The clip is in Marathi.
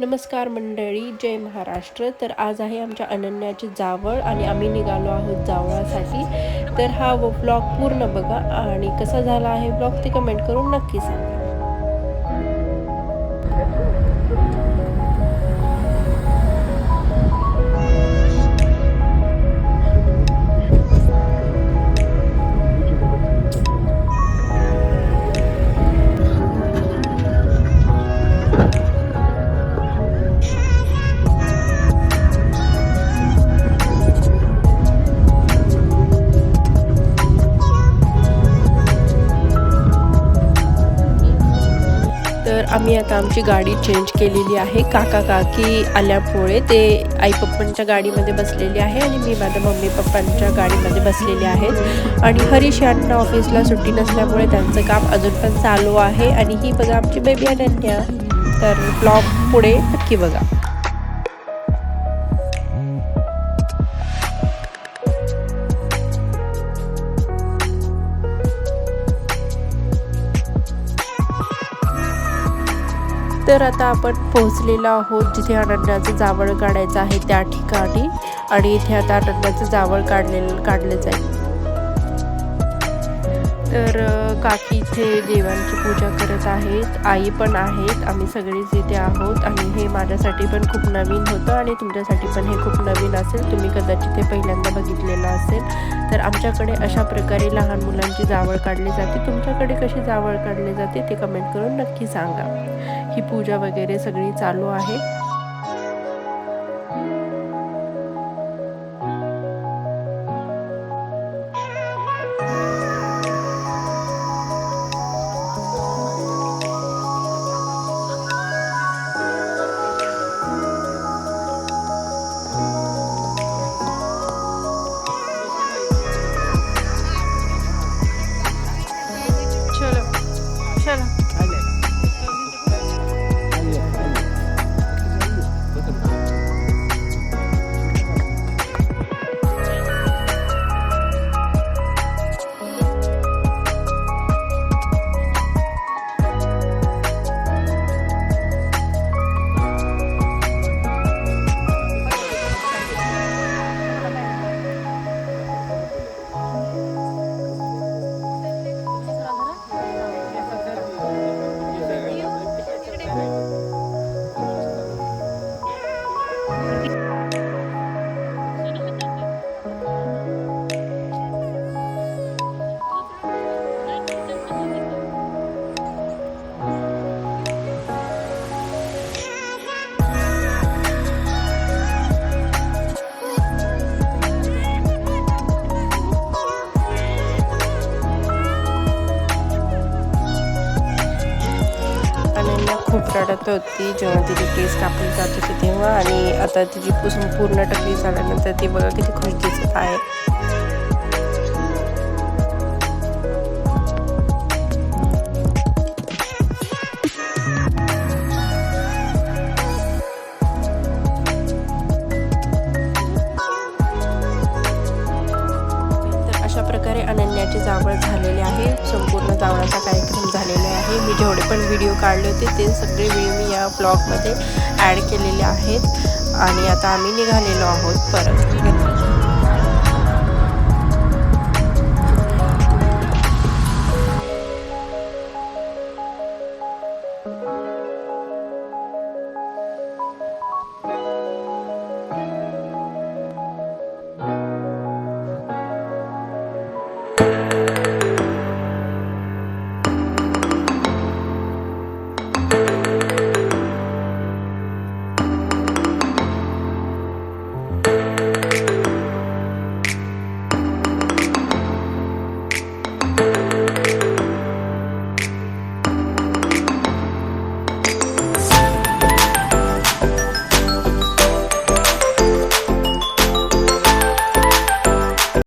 नमस्कार मंडळी जय महाराष्ट्र. तर आज आहे आमच्या अनन्याची जावळ आणि आम्ही निघालो आहोत जावळासाठी. तर हा ब्लॉग पूर्ण बघा आणि कसा झाला आहे ब्लॉग ते कमेंट करून नक्की सांगा. तर आम्ही आता आमची गाडी चेंज केलेली आहे. काका काकी आल्यामुळे ते आई पप्पांच्या गाडीमध्ये बसलेले आहे आणि मी माझ्या मम्मी पप्पांच्या गाडीमध्ये बसलेले आहेत आणि हरीश यांना ऑफिसला सुट्टी नसल्यामुळे त्यांचं काम अजून पण चालू आहे. आणि ही बघा आमची बेबी अनन्या. तर ब्लॉग पुढे नक्की बघा. तर आता आपण पोहोचलेलो आहोत जिथे अनन्याचं जावळ काढायचं आहे त्या ठिकाणी. आणि इथे आता अनन्याचं जावळ काढलेलं काढलं जाईल. तर काकी इथे देवांची पूजा करत आहेत. आई पण आहेत. आम्ही सगळेच इथे आहोत. आणि हे माझ्यासाठी पण खूप नवीन होतं आणि तुमच्यासाठी पण हे खूप नवीन असेल. तुम्ही कदाचित हे पहिल्यांदा बघितलेलं असेल. तर आमच्याकडे अशा प्रकारे लहान मुलांची जावळ काढली जाते. तुमच्याकडे कशी जावळ काढली जाते ते कमेंट करून नक्की सांगा. ही पूजा वगैरे सगळी चालू आहे. खूप रडत होती जेव्हा तिची केस कापली जात होती तेव्हा. आणि आता तिची पुसून पूर्ण टकली झाल्यानंतर ती बघा किती खुश दिसत आहे. अशा प्रकारे अनन्याचे जावळ झालेले आहे. संपूर्ण जावळाचा कार्यक्रम झालेला आहे. मी जेवढे पण व्हिडिओ काढले होते ते सगळे व्हिडिओ मी या ब्लॉगमध्ये ॲड केलेले आहेत. आणि आता आम्ही निघालेलो आहोत परत.